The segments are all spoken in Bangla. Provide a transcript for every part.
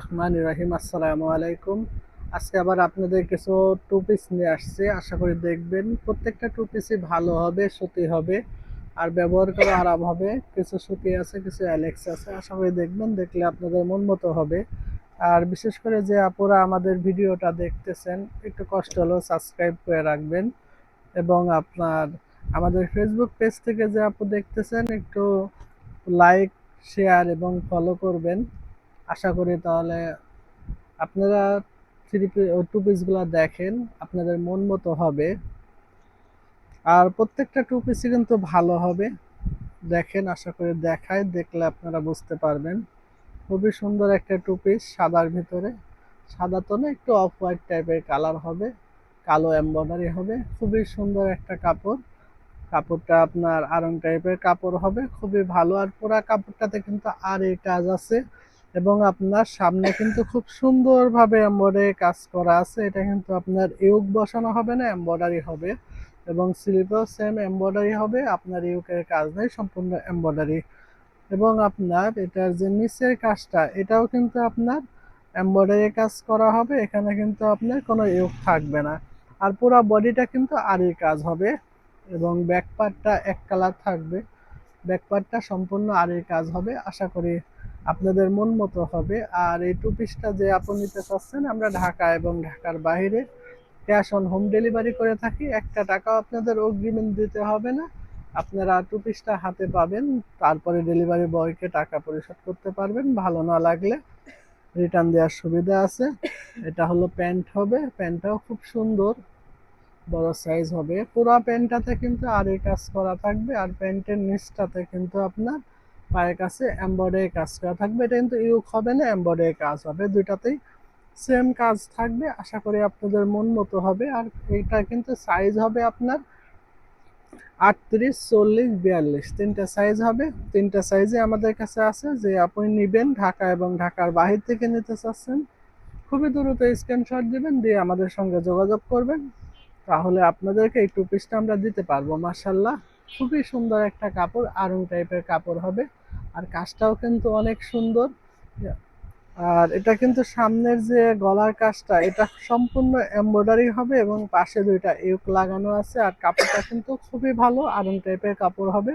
রহমান রাহিম, আসসালামু আলাইকুম। আজকে আবার আপনাদের কিছু টু পিস নিয়ে আসছে। আশা করি দেখবেন প্রত্যেকটা টু পিসই ভালো হবে, সুতি হবে, আর ব্যবহার করে আরাম হবে। কিছু সুতি আছে, কিছু অ্যালেক্স আছে। আশা করি দেখবেন, দেখলে আপনাদের মন মতো হবে। আর বিশেষ করে যে আপুরা আমাদের ভিডিওটা দেখতেছেন, একটু কষ্ট হলেও সাবস্ক্রাইব করে রাখবেন। এবং আপনার আমাদের ফেসবুক পেজ থেকে যে আপু দেখতেছেন, একটু লাইক শেয়ার এবং ফলো করবেন। আশা করি তাহলে আপনারা থ্রি টু পিসগুলো দেখেন, আপনাদের মন মতো হবে। আর প্রত্যেকটা টু পিসই কিন্তু ভালো হবে। দেখেন, আশা করি দেখায়, দেখলে আপনারা বুঝতে পারবেন। খুবই সুন্দর একটা টু পিস সাদার ভিতরে। সাদা তো না, একটু অফ হোয়াইট টাইপের কালার হবে, কালো এমব্রয়ডারি হবে। খুবই সুন্দর একটা কাপড়। কাপড়টা আপনার আরং টাইপের কাপড় হবে, খুবই ভালো। আর পুরা কাপড়টাতে কিন্তু আর এই কাজ আছে। এবং আপনার সামনে কিন্তু খুব সুন্দরভাবে এমব্রয়ডারি কাজ করা আছে। এটা কিন্তু আপনার ইউক বসানো হবে না এমব্রয়ডারি হবে। এবং স্লিপেও সেম এমব্রয়ডারি হবে, আপনার ইউকের কাজ নেই, সম্পূর্ণ এমব্রয়ডারি এবং আপনার এটার যে নিচের কাজটা, এটাও কিন্তু আপনার এমব্রয়ডারি কাজ করা হবে। এখানে কিন্তু আপনার কোনো ইউক থাকবে না। আর পুরো বডিটা কিন্তু আরই কাজ হবে এবং ব্যাক পার্টটা এক কালার থাকবে। ব্যাক পার্টটা সম্পূর্ণ আরই কাজ হবে। আশা করি আপনাদের মন মতো হবে। আর এই টু পিসটা যে আপনি নিতে চাচ্ছেন, আমরা ঢাকা এবং ঢাকার বাইরে ক্যাশ অন হোম ডেলিভারি করে থাকি। একটা টাকাও আপনাদের অগ্রিমেন্ট দিতে হবে না। আপনারা টু পিসটা হাতে পাবেন, তারপরে ডেলিভারি বয়কে টাকা পরিশোধ করতে পারবেন। ভালো না লাগলে রিটার্ন দেওয়ার সুবিধা আছে। এটা হলো প্যান্ট হবে। প্যান্টটাও খুব সুন্দর, বড় সাইজ হবে। পুরো প্যান্টটাতে কিন্তু আর এই কাজ করা থাকবে। আর প্যান্টের নিচটাতে কিন্তু আপনার পায়ের কাছে এমব্রয়ডারি কাজ করা থাকবে। এটা কিন্তু ইউক হবে না এমব্রয়ডারি কাজ হবে। দুইটাতেই সেম কাজ থাকবে। আশা করি আপনাদের মন মতো হবে। আর এটা কিন্তু সাইজ হবে আপনার আটত্রিশ, চল্লিশ, বিয়াল্লিশ। তিনটা সাইজ হবে। তিনটা সাইজে আমাদের কাছে আছে যে আপনি নেবেন ঢাকা এবং ঢাকার বাহির থেকে নিতে চাচ্ছেন। খুবই দ্রুত স্ক্রিনশট দিবেন, দিয়ে আমাদের সঙ্গে যোগাযোগ করবেন। তাহলে আপনাদেরকে এই টু পিসটা আমরা দিতে পারব মাসাল্লাহ খুবই সুন্দর একটা কাপড়, আরং টাইপের কাপড় হবে। আর কাজটাও কিন্তু অনেক সুন্দর। আর এটা কিন্তু সামনের যে গলার কাজটা, এটা সম্পূর্ণ এমব্রয়ডারি হবে এবং পাশে দুইটা ইউক লাগানো আছে আর কাপড়টা কিন্তু খুবই ভালো, আরং টাইপের কাপড় হবে।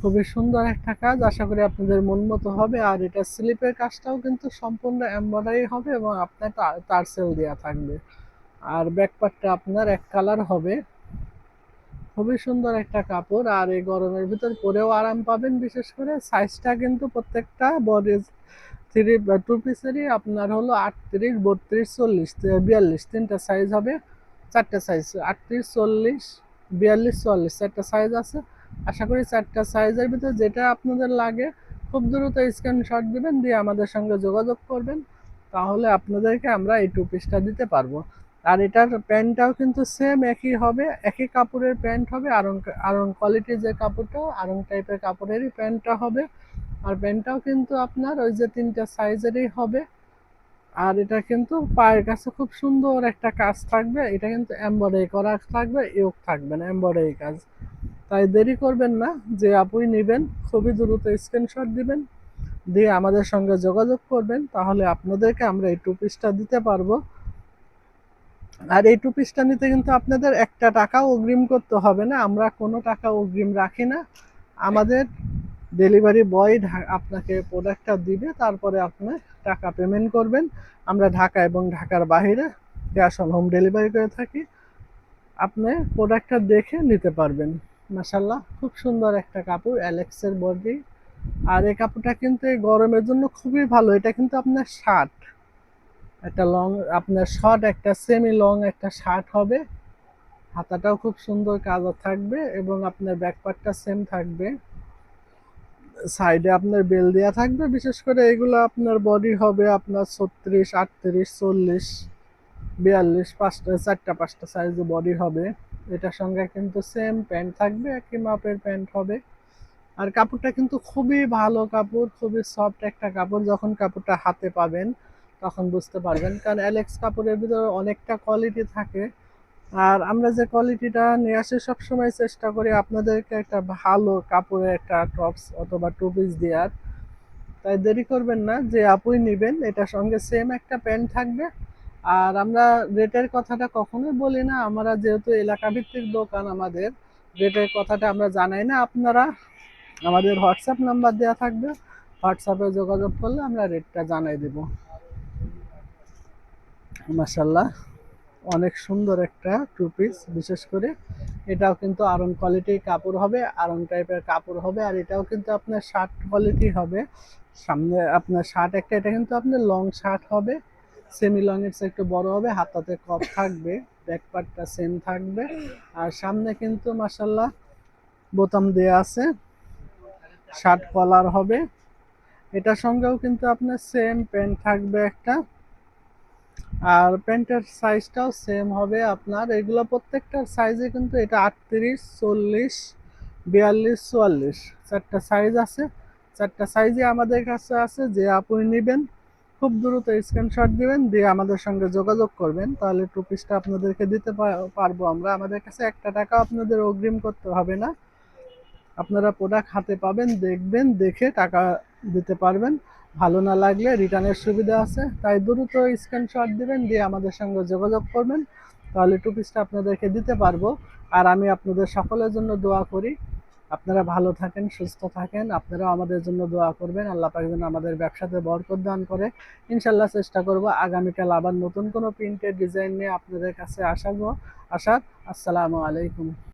খুবই সুন্দর একটা কাজ, আশা করি আপনাদের মন মতো হবে। আর এটা স্লিপের কাজটাও কিন্তু সম্পূর্ণ এমব্রয়ডারি হবে এবং আপনার তার টার্সেল দেওয়া থাকবে। আর ব্যাকপার্টটা আপনার এক কালার হবে। খুবই সুন্দর একটা কাপড়, আর এই গরমের ভিতর পরেও আরাম পাবেন। বিশেষ করে সাইজটা কিন্তু প্রত্যেকটা বডি থ্রি টু পিসেরই আপনার হলো আটত্রিশ, বত্রিশ, চল্লিশ বিয়াল্লিশ তিনটা সাইজ হবে। চারটা সাইজ আটত্রিশ, চল্লিশ, বিয়াল্লিশ, চল্লিশ, চারটা সাইজ আছে। আশা করি চারটা সাইজের ভিতরে যেটা আপনাদের লাগে, খুব দ্রুত স্ক্রিনশট দিবেন, দিয়ে আমাদের সঙ্গে যোগাযোগ করবেন। তাহলে আপনাদেরকে আমরা এই টু পিসটা দিতে পারব। আর এটার প্যান্টটাও কিন্তু সেম একই হবে, একই কাপড়ের প্যান্ট হবে, আরং আরং কোয়ালিটির যে কাপড়টা, আরং টাইপের কাপড়েরই প্যান্টটা হবে। আর প্যান্টটাও কিন্তু আপনার ওই যে তিনটা সাইজেরই হবে। আর এটা কিন্তু পায়ের কাছে খুব সুন্দর একটা কাজ থাকবে, এটা কিন্তু এমব্রয়ডারি করা থাকবে, ইয়োগ থাকবে না এমব্রয়ডারি কাজ। তাই দেরি করবেন না, যে আপুই নেবেন, খুবই দ্রুত স্ক্রিনশট দিবেন, দিয়ে আমাদের সঙ্গে যোগাযোগ করবেন, তাহলে আপনাদেরকে আমরা এই টু পিসটা দিতে পারব। আর এই টু পিসটা নিতে কিন্তু আপনাদের একটা টাকাও অগ্রিম করতে হবে না, আমরা কোনো টাকা অগ্রিম রাখি না। আমাদের ডেলিভারি বয় আপনাকে প্রোডাক্টটা দিবে, তারপরে আপনি টাকা পেমেন্ট করবেন। আমরা ঢাকা এবং ঢাকার বাইরে ক্যাশ অন হোম ডেলিভারি করে থাকি। আপনি প্রোডাক্টটা দেখে নিতে পারবেন। মাসাল্লাহ খুব সুন্দর একটা কাপড় অ্যালেক্সের বডি। আর এই কাপড়টা কিন্তু এই গরমের জন্য খুবই ভালো, এটা কিন্তু আপনার শার্ট একটা লং আপনার শর্ট একটা সেমি লং একটা শার্ট হবে। হাতাটাও খুব সুন্দর কাজ থাকবে এবং আপনার ব্যাকপার্টটা সেম থাকবে। সাইডে আপনার বেল দেওয়া থাকবে, বিশেষ করে এগুলো আপনার বডি হবে আপনার ছত্রিশ, আটত্রিশ, চল্লিশ, বিয়াল্লিশ, পাঁচটা, চারটা, পাঁচটা সাইজে বডি হবে। এটার সঙ্গে কিন্তু সেম প্যান্ট থাকবে, একই মাপের প্যান্ট হবে। আর কাপড়টা কিন্তু খুবই ভালো কাপড়, খুবই সফট একটা কাপড় যখন কাপড়টা হাতে পাবেন তখন বুঝতে পারবেন। কারণ অ্যালেক্স কাপড়ের ভিতরে অনেকটা কোয়ালিটি থাকে। আর আমরা যে কোয়ালিটিটা নিয়ে আসি, সবসময় চেষ্টা করি আপনাদেরকে একটা ভালো কাপড়ের একটা টপস অথবা টু পিস দেওয়ার। তাই দেরি করবেন না যে আপুই নেবেন, এটার সঙ্গে সেম একটা প্যান্ট থাকবে। আর আমরা রেটের কথাটা কখনোই বলি না, আমরা যেহেতু এলাকা ভিত্তিক দোকান আমাদের রেটের কথাটা আমরা জানাই না, আপনারা আমাদের হোয়াটসঅ্যাপ নাম্বার দেওয়া থাকবে। হোয়াটসঅ্যাপে যোগাযোগ করলে আমরা রেটটা জানাই দেব। মাসাল্লাহ অনেক সুন্দর একটা টু পিস বিশেষ করে এটাও কিন্তু আরন কোয়ালিটির কাপড় হবে, আরন টাইপের কাপড় হবে, আর এটাও কিন্তু আপনার শার্ট কোয়ালিটি হবে। সামনে আপনার শার্ট একটা, এটা কিন্তু আপনার লং শার্ট হবে সেমি লং চেয়ে একটু বড় হবে, হাতাতে কপ থাকবে ব্যাক পার্টটা সেম থাকবে। আর সামনে কিন্তু মাসাল্লাহ বোতাম দেয়া আছে শার্ট কলার হবে। এটার সঙ্গেও কিন্তু আপনার সেম প্যান্ট থাকবে একটা। আর প্যান্টের সাইজটাও সেম হবে আপনার। এগুলো প্রত্যেকটার সাইজে কিন্তু এটা আটত্রিশ, চল্লিশ, বিয়াল্লিশ, চুয়াল্লিশ। চারটা সাইজ আছে। চারটা সাইজে আমাদের কাছে আছে, যে আপনি নেবেন, খুব দ্রুত স্ক্রিনশট দিবেন, দিয়ে আমাদের সঙ্গে যোগাযোগ করবেন। তাহলে টু পিসটা আপনাদেরকে দিতে পারব আমরা। আমাদের কাছে একটা টাকা আপনাদের অগ্রিম করতে হবে না। আপনারা প্রোডাক্ট হাতে পাবেন, দেখবেন, দেখে টাকা দিতে পারবেন। ভালো না লাগলে রিটার্নের সুবিধা আছে, তাই দ্রুত স্ক্রিনশট দিবেন, দিয়ে আমাদের সঙ্গে যোগাযোগ করবেন। তাহলে টু পিসটা আপনাদেরকে দিতে পারব। আর আমি আপনাদের সকলের জন্য দোয়া করি। আপনারা ভালো থাকেন, সুস্থ থাকেন, আপনারাও আমাদের জন্য দোয়া করবেন। আল্লাহ পাক যেন আমাদের ব্যবসাতে বরকত দান করে। ইনশাল্লাহ চেষ্টা করব আগামীকাল আবার নতুন কোনো প্রিন্টের ডিজাইন নিয়ে আপনাদের কাছে আসাবো, আসার। আসসালামু আলাইকুম।